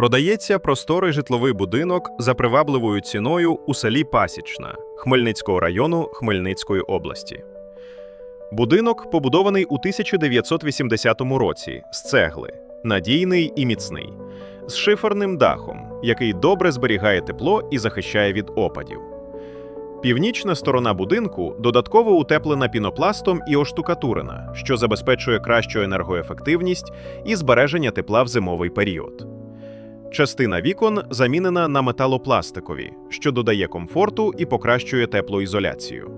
Продається просторий житловий будинок за привабливою ціною у селі Пасічна Хмельницького району Хмельницької області. Будинок побудований у 1980 році з цегли, надійний і міцний, з шиферним дахом, який добре зберігає тепло і захищає від опадів. Північна сторона будинку додатково утеплена пінопластом і оштукатурена, що забезпечує кращу енергоефективність і збереження тепла в зимовий період. Частина вікон замінена на металопластикові, що додає комфорту і покращує теплоізоляцію.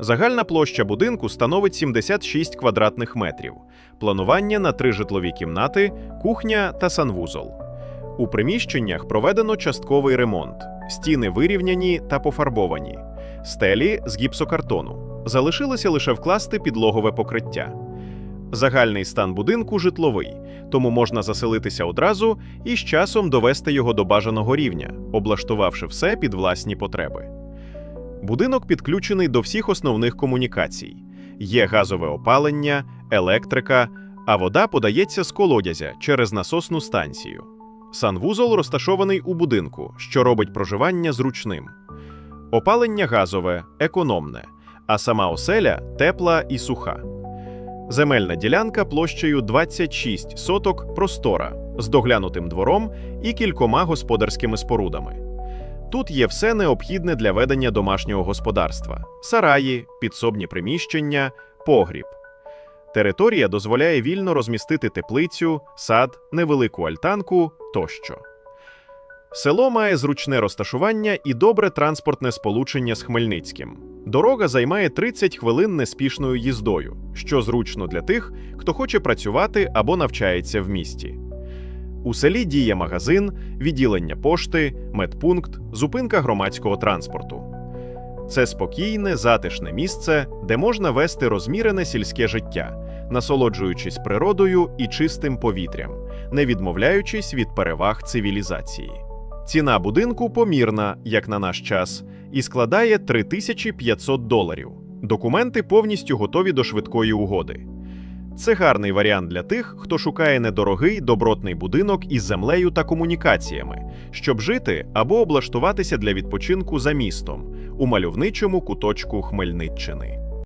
Загальна площа будинку становить 76 квадратних метрів, планування на три житлові кімнати, кухня та санвузол. У приміщеннях проведено частковий ремонт, стіни вирівняні та пофарбовані, стелі з гіпсокартону. Залишилося лише вкласти підлогове покриття. Загальний стан будинку житловий, тому можна заселитися одразу і з часом довести його до бажаного рівня, облаштувавши все під власні потреби. Будинок підключений до всіх основних комунікацій: є газове опалення, електрика, а вода подається з колодязя через насосну станцію. Санвузол розташований у будинку, що робить проживання зручним. Опалення газове, економне, а сама оселя тепла і суха. Земельна ділянка площею 26 соток простора з доглянутим двором і кількома господарськими спорудами. Тут є все необхідне для ведення домашнього господарства: сараї, підсобні приміщення, погріб. Територія дозволяє вільно розмістити теплицю, сад, невелику альтанку тощо. Село має зручне розташування і добре транспортне сполучення з Хмельницьким. Дорога займає 30 хвилин неспішною їздою, що зручно для тих, хто хоче працювати або навчається в місті. У селі діє магазин, відділення пошти, медпункт, зупинка громадського транспорту. Це спокійне, затишне місце, де можна вести розмірене сільське життя, насолоджуючись природою і чистим повітрям, не відмовляючись від переваг цивілізації. Ціна будинку помірна, як на наш час, і складає 3500 доларів. Документи повністю готові до швидкої угоди. Це гарний варіант для тих, хто шукає недорогий добротний будинок із землею та комунікаціями, щоб жити або облаштуватися для відпочинку за містом у мальовничому куточку Хмельниччини.